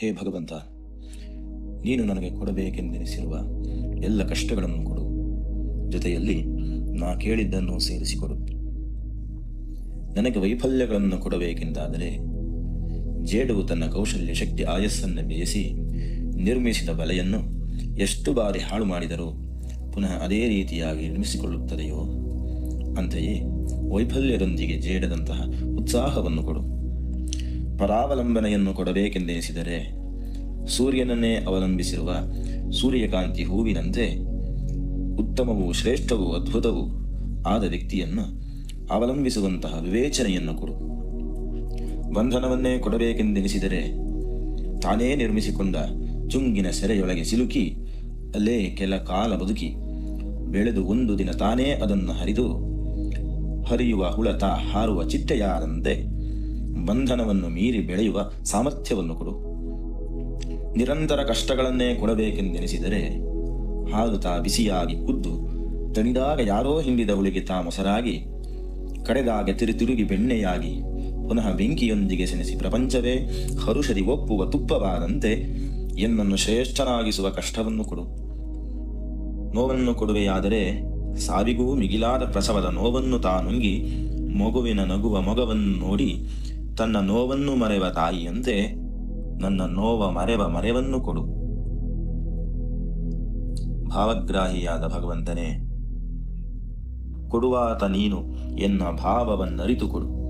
ಹೇ ಭಗವಂತ, ನೀನು ನನಗೆ ಕೊಡಬೇಕೆಂದೆನಿಸಿರುವ ಎಲ್ಲ ಕಷ್ಟಗಳನ್ನು ಕೊಡು. ಜೊತೆಯಲ್ಲಿ ನಾ ಕೇಳಿದ್ದನ್ನು ಸೇರಿಸಿಕೊಡು. ನನಗೆ ವೈಫಲ್ಯಗಳನ್ನು ಕೊಡಬೇಕೆಂದಾದರೆ ಜೇಡವು ತನ್ನ ಕೌಶಲ್ಯ ಶಕ್ತಿ ಆಯಸ್ಸನ್ನು ಬೇಯಿಸಿ ನಿರ್ಮಿಸಿದ ಬಲೆಯನ್ನು ಎಷ್ಟು ಬಾರಿ ಹಾಳು ಮಾಡಿದರೂ ಪುನಃ ಅದೇ ರೀತಿಯಾಗಿ ನಿರ್ಮಿಸಿಕೊಳ್ಳುತ್ತದೆಯೋ, ಅಂತೆಯೇ ವೈಫಲ್ಯದೊಂದಿಗೆ ಜೇಡದಂತಹ ಉತ್ಸಾಹವನ್ನು ಕೊಡು. ಪರಾವಲಂಬನೆಯನ್ನು ಕೊಡಬೇಕೆಂದೆನಿಸಿದರೆ ಸೂರ್ಯನನ್ನೇ ಅವಲಂಬಿಸಿರುವ ಸೂರ್ಯಕಾಂತಿ ಹೂವಿನಂತೆ ಉತ್ತಮವೂ ಶ್ರೇಷ್ಠವೂ ಅದ್ಭುತವೂ ಆದ ವ್ಯಕ್ತಿಯನ್ನು ಅವಲಂಬಿಸುವಂತಹ ವಿವೇಚನೆಯನ್ನು ಕೊಡು. ಬಂಧನವನ್ನೇ ಕೊಡಬೇಕೆಂದೆನಿಸಿದರೆ ತಾನೇ ನಿರ್ಮಿಸಿಕೊಂಡ ಚುಂಗಿನ ಸೆರೆಯೊಳಗೆ ಸಿಲುಕಿ, ಅಲ್ಲೇ ಕೆಲ ಕಾಲ ಬದುಕಿ, ಬೆಳೆದು ಒಂದು ದಿನ ತಾನೇ ಅದನ್ನು ಹರಿದು, ಹರಿಯುವ ಹುಳತ ಹಾರುವ ಚಿಟ್ಟೆಯಾರಂತೆ ಬಂಧನವನ್ನು ಮೀರಿ ಬೆಳೆಯುವ ಸಾಮರ್ಥ್ಯವನ್ನು ಕೊಡು. ನಿರಂತರ ಕಷ್ಟಗಳನ್ನೇ ಕೊಡಬೇಕೆಂದೆನಿಸಿದರೆ ಹಾಲು ತಾ ಬಿಸಿಯಾಗಿ ಕುದ್ದು, ತಣಿದಾಗ ಯಾರೋ ಹಿಂಡಿದ ಹುಳಿಗೆ ತಾ ಮೊಸರಾಗಿ ಕಡೆದಾಗ ತಿರುತಿರುಗಿ ಬೆಣ್ಣೆಯಾಗಿ, ಪುನಃ ಬೆಂಕಿಯೊಂದಿಗೆ ಸೆನೆಸಿ ಪ್ರಪಂಚವೇ ಹರುಷದಿ ಒಪ್ಪುವ ತುಪ್ಪವಾದಂತೆ ಎನ್ನನ್ನು ಶ್ರೇಷ್ಠನಾಗಿಸುವ ಕಷ್ಟವನ್ನು ಕೊಡು. ನೋವನ್ನು ಕೊಡುವೆಯಾದರೆ ಸಾವಿಗೂ ಮಿಗಿಲಾದ ಪ್ರಸವದ ನೋವನ್ನು ತಾನುಂಗಿ ಮಗುವಿನ ನಗುವ ಮೊಗವನ್ನು ನೋಡಿ ತನ್ನ ನೋವನ್ನು ಮರೆವ ತಾಯಿಯಂತೆ ನನ್ನ ನೋವ ಮರೆವ ಮರೆವನ್ನು ಕೊಡು. ಭಾವಗ್ರಾಹಿಯಾದ ಭಗವಂತನೇ, ಕೊಡುವಾತ ನೀನು ಎನ್ನ ಭಾವವನ್ನರಿತು ಕೊಡು